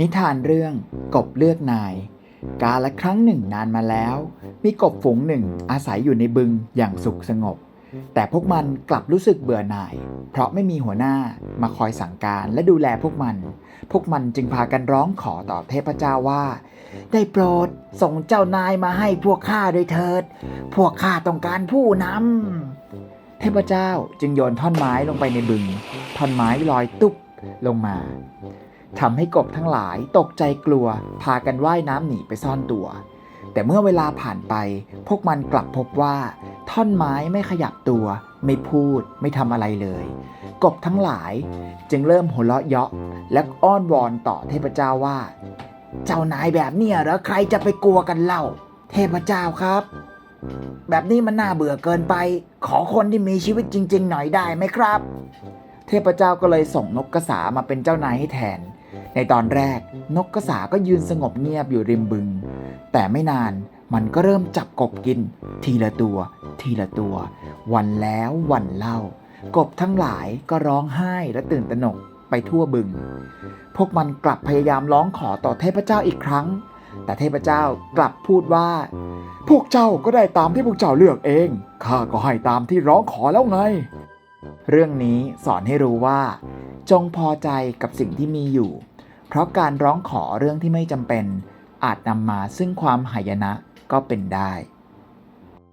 นิทานเรื่องกบเลือกนาย กาละครั้งหนึ่งนานมาแล้ว มีกบฝูงหนึ่งอาศัยอยู่ในบึงอย่างสุขสงบ แต่พวกมันกลับรู้สึกเบื่อหน่าย เพราะไม่มีหัวหน้ามาคอยสั่งการและดูแลพวกมัน พวกมันจึงพากันร้องขอต่อเทพเจ้าว่า ได้โปรดส่งเจ้านายมาให้พวกข้าด้วยเถิด พวกข้าต้องการผู้นำเทพเจ้าจึงโยนท่อนไม้ลงไปในบึง ท่อนไม้ลอยตุ๊บลงมา ทำให้กบทั้งหลายตกใจกลัว พากันว่ายน้ำหนีไปซ่อนตัว แต่เมื่อเวลาผ่านไป พวกมันกลับพบว่า ท่อนไม้ไม่ขยับตัว ไม่พูดไม่ทำอะไรเลย กบทั้งหลายจึงเริ่มหัวเราะเยาะ และอ้อนวอนต่อเทพเจ้าว่า เจ้านายแบบเนี้ยเหรอใครจะไปกลัวกันเล่า เทพเจ้าครับ แบบนี้มันน่าเบื่อเกินไป ขอคนที่มีชีวิตจริง ๆ หน่อยได้ไหมครับ เทพเจ้าก็เลยส่งนกกระสามาเป็นเจ้านายให้แทน ในตอนแรกนกกระสาก็ยืนสงบเงียบอยู่ริมบึง แต่ไม่นานมันก็เริ่มจับกบกิน ทีละตัว ทีละตัว วันแล้ววันเล่า กบทั้งหลายก็ร้องไห้และตื่นตระหนกไปทั่วบึง พวกมันกลับพยายามร้องขอต่อเทพเจ้าอีกครั้ง แต่เทพเจ้ากลับพูดว่า พวกเจ้าก็ได้ตามที่พวกเจ้าเลือกเอง ข้าก็ให้ตามที่ร้องขอแล้วไง เรื่องนี้สอนให้รู้ว่า จงพอใจกับสิ่งที่มีอยู่ เพราะการร้องขอเรื่องที่ไม่จำเป็น อาจนำมาซึ่งความหายนะก็เป็นได้